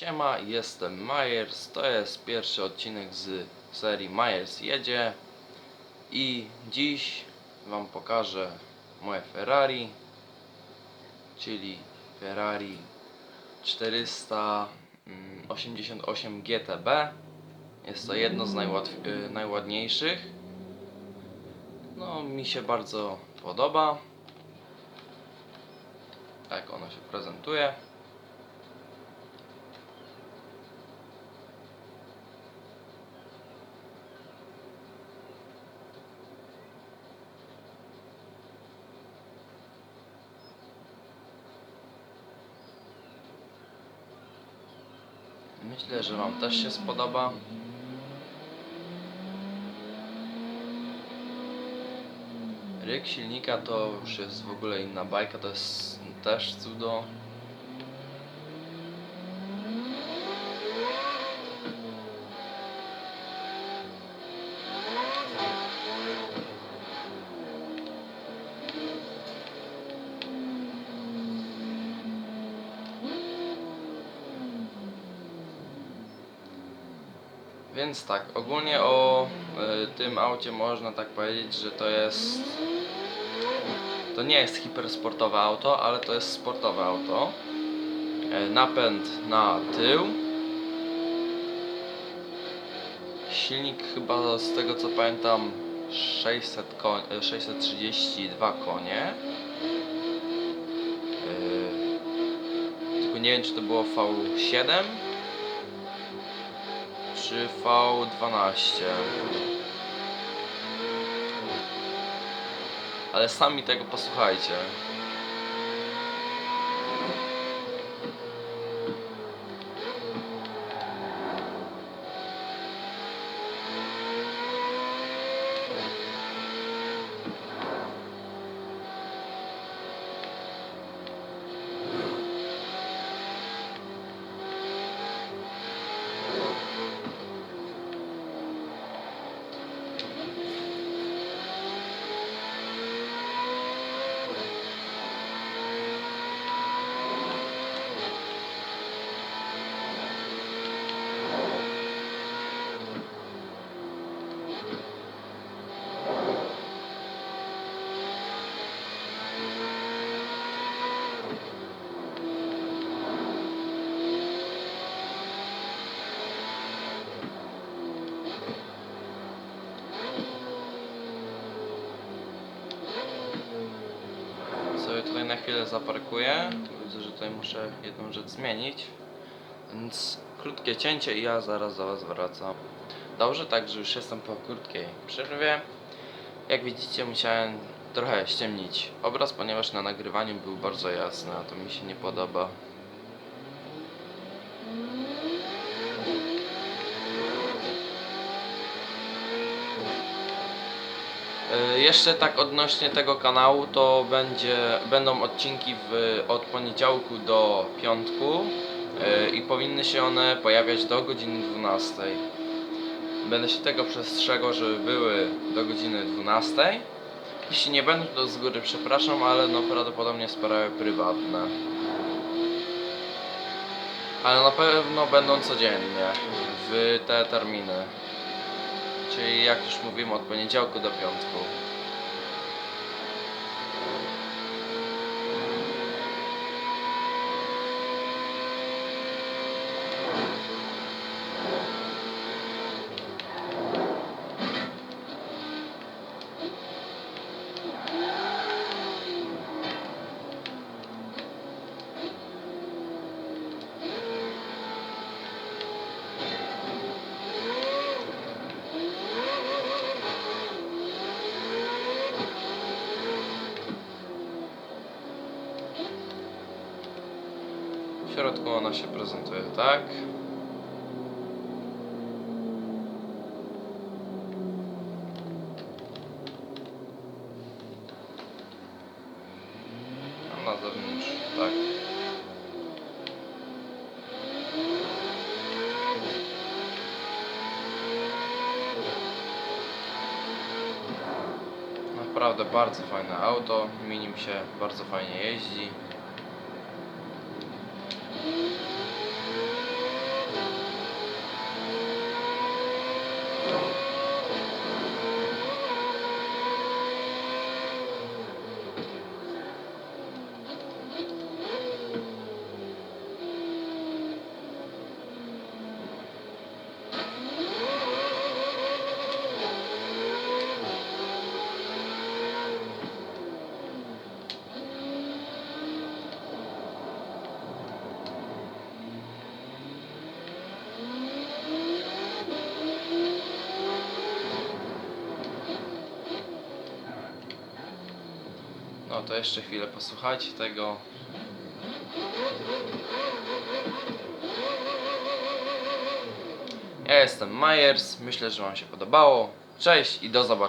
Siema, jestem Myers. To jest pierwszy odcinek z serii Myers jedzie. I dziś Wam pokażę moje Ferrari, czyli Ferrari 488 GTB. Jest to jedno z y, najładniejszych. No, mi się bardzo podoba. Tak ono się prezentuje. Myślę, że Wam też się spodoba. Ryk silnika to już jest w ogóle inna bajka, to jest też cudo. Więc tak, ogólnie o y, tym aucie można tak powiedzieć, że to jest. To nie jest hipersportowe auto, ale to jest sportowe auto. E, napęd na tył. Silnik chyba z tego co pamiętam 600 koń, e, 632 konie. E, tylko nie wiem czy to było V7 czy V12. Ale sami tego posłuchajcie. Na chwilę zaparkuję. Widzę, że tutaj muszę jedną rzecz zmienić. Więc krótkie cięcie i ja zaraz do Was wracam. Dobrze, także już jestem po krótkiej przerwie. Jak widzicie, musiałem trochę ściemnić obraz, ponieważ na nagrywaniu był bardzo jasny, a to mi się nie podoba. Y, Jeszcze tak odnośnie tego kanału, to będzie, będą odcinki w, od poniedziałku do piątku y, i powinny się one pojawiać do godziny 12. Będę się tego przestrzegał, żeby były do godziny 12. Jeśli nie będą, to z góry przepraszam, ale no prawdopodobnie sprawy prywatne. Ale na pewno będą codziennie w te terminy. Czyli jak już mówimy od poniedziałku do piątku. W środku ona się prezentuje tak. Tak. Naprawdę bardzo fajne auto, mi nim się bardzo fajnie jeździ. No to jeszcze chwilę posłuchajcie tego. Ja jestem Myers, myślę, że Wam się podobało. Cześć i do zobaczenia.